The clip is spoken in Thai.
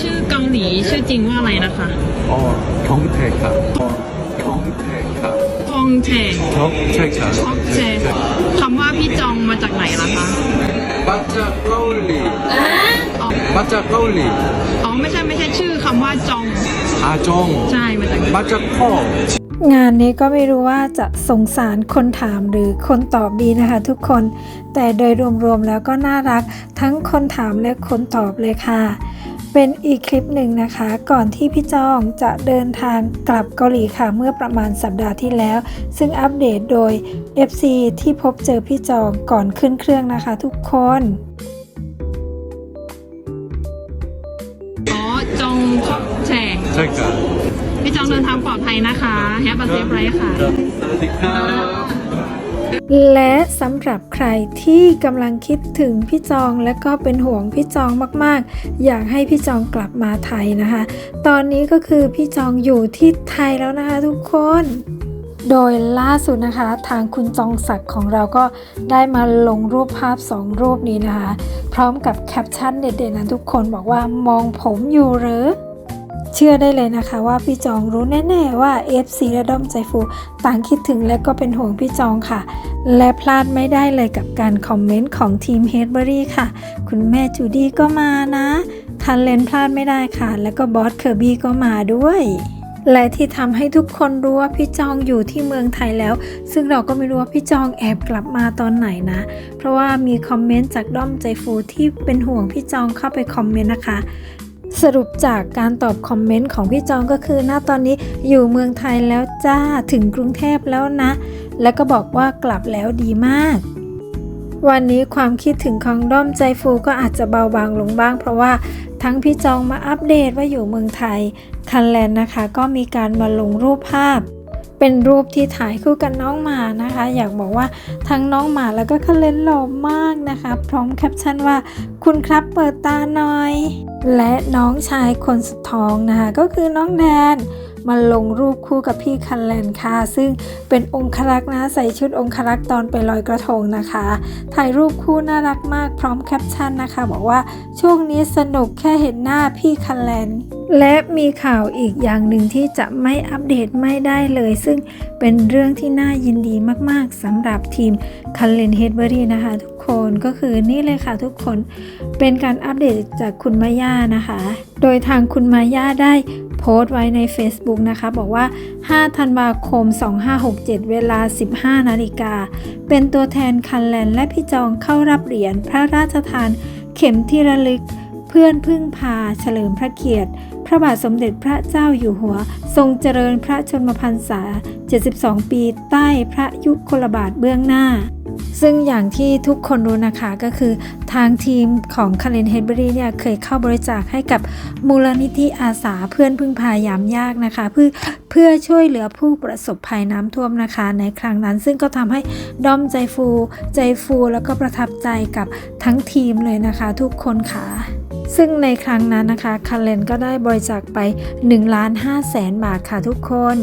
ชื่อเกาหลีชื่อจริงว่าอะไรนะคะอ๋อทองแทคครับทองแทคครับทองแทคทองเทคครับทองแทคคำว่าพี่จองมาจากไหนล่ะคะมาจากเกาหลีมาจากเกาหลีอ๋อไม่ใช่ไม่ใช่ชื่อคำว่าจองอาจองใช่มาจากมาจากพ่องานนี้ก็ไม่รู้ว่าจะสงสารคนถามหรือคนตอบดีนะคะทุกคน แต่โดยรวมๆแล้วก็น่ารักทั้งคนถามและคนตอบเลยค่ะ เป็นอีกคลิปหนึ่งนะคะ ก่อนที่พี่จองจะเดินทางกลับเกาหลีค่ะ เมื่อประมาณสัปดาห์ที่แล้ว ซึ่งอัปเดตโดย FC ที่พบเจอพี่จองก่อนขึ้นเครื่องนะคะทุกคน อ๋อจองช็อกแฉง 잠깐. พี่จองเดินทางปลอดภัยนะคะแฮปปี้เซฟไรค่ะ 사와디카. และสำหรับใครที่กำลังคิดถึงพี่จองและก็เป็นห่วงพี่จองมากๆ อยากให้พี่จองกลับมาไทยนะคะ ตอนนี้ก็คือพี่จองอยู่ที่ไทยแล้วนะคะทุกคน โดยล่าสุดนะคะ ทางคุณจองศักดิ์ของเราก็ได้มาลงรูปภาพ 2 รูปนี้นะคะ พร้อมกับแคปชั่นเด็ดๆนะทุกคนบอกว่ามองผมอยู่หรือเชื่อได้เลยนะคะว่าพี่จองรู้แน่ ๆ ว่า FC และด้อมใจฟูต่างคิดถึงและก็เป็นห่วงพี่จองค่ะ และพลาดไม่ได้เลยกับการคอมเมนต์ของทีมเฮดเบอรี่ค่ะ คุณแม่จูดี้ก็มานะคันเลนพลาดไม่ได้ค่ะ แล้วก็บอสเคอร์บี้ก็มาด้วยและที่ทำให้ทุกคนรู้ว่าพี่จองอยู่ที่เมืองไทยแล้ว ซึ่งเราก็ไม่รู้ว่าพี่จองแอบกลับมาตอนไหนนะ เพราะว่ามีคอมเมนต์จากด้อมใจฟูที่เป็นห่วงพี่จองเข้าไปคอมเมนต์นะคะ สรุปจากการตอบคอมเมนต์ของพี่จองก็คือณตอนนี้อยู่เมืองไทยแล้วจ้าถึงกรุงเทพแล้วนะ แล้วก็บอกว่ากลับแล้วดีมาก วันนี้ความคิดถึงของด้อมใจฟูก็อาจจะเบาบางลงบ้าง เพราะว่าทั้งพี่จองมาอัปเดตว่าอยู่เมืองไทย คันแลนนะคะก็มีการมาลงรูปภาพ เป็นรูปที่ถ่ายคู่กันน้องหมานะคะ อยากบอกว่าทั้งน้องหมาแล้วก็คันเลนหล่อมากนะคะ พร้อมแคปชั่นว่าคุณครับเปิดตาหน่อย และน้องชายคนสุดท้องนะคะ ก็คือน้องแดนมาลงรูปคู่กับพี่คันแลนค่ะ ซึ่งเป็นองครักษ์นะใส่ชุดองครักษ์ตอนไปลอยกระทงนะคะ ถ่ายรูปคู่น่ารักมากพร้อมแคปชั่นนะคะ บอกว่าช่วงนี้สนุกแค่เห็นหน้าพี่คันแลน และมีข่าวอีกอย่างหนึ่งที่จะไม่อัปเดตไม่ได้เลย ซึ่งเป็นเรื่องที่น่ายินดีมากๆสำหรับทีมคันเลนเฮดเบอรี่นะคะทุกคนก็คือนี่เลยค่ะทุกคนเป็นการอัปเดตจากคุณมาย่านะคะ โดยทางคุณมาย่าได้โพสต์ไว้ใน Facebook นะคะ บอกว่า 5 ธันวาคม 2567 เวลา 15 นาฬิกา เป็นตัวแทนคันแลนและพี่จองเข้ารับเหรียญพระราชทานเข็มที่ระลึกเพื่อนพึ่งพาเฉลิมพระเกียรติ ระบาทสมเด็จพระเจ้าอยู่หัว ทรงเจริญพระชนมพรรษา 72 ปีใต้พระยุคลบาทเบื้องหน้า ซึ่งอย่างที่ทุกคนรู้นะคะก็คือทางทีมของคารินเฮดเบอรี่เนี่ยเคยเข้าบริจาคให้กับมูลนิธิอาสาเพื่อนพึ่งพายามยากนะคะ เพื่อเพื่อช่วยเหลือผู้ประสบภัยน้ำท่วมนะคะ ในครั้งนั้น ซึ่งก็ทำให้ด้อมใจฟู ใจฟูแล้วก็ประทับใจกับทั้งทีมเลยนะคะ ทุกคนค่ะ ซึ่งในครั้งนั้นนะคะคาเลนก็ได้บริจาคไป1ล้าน5แสนบาทค่ะทุกคน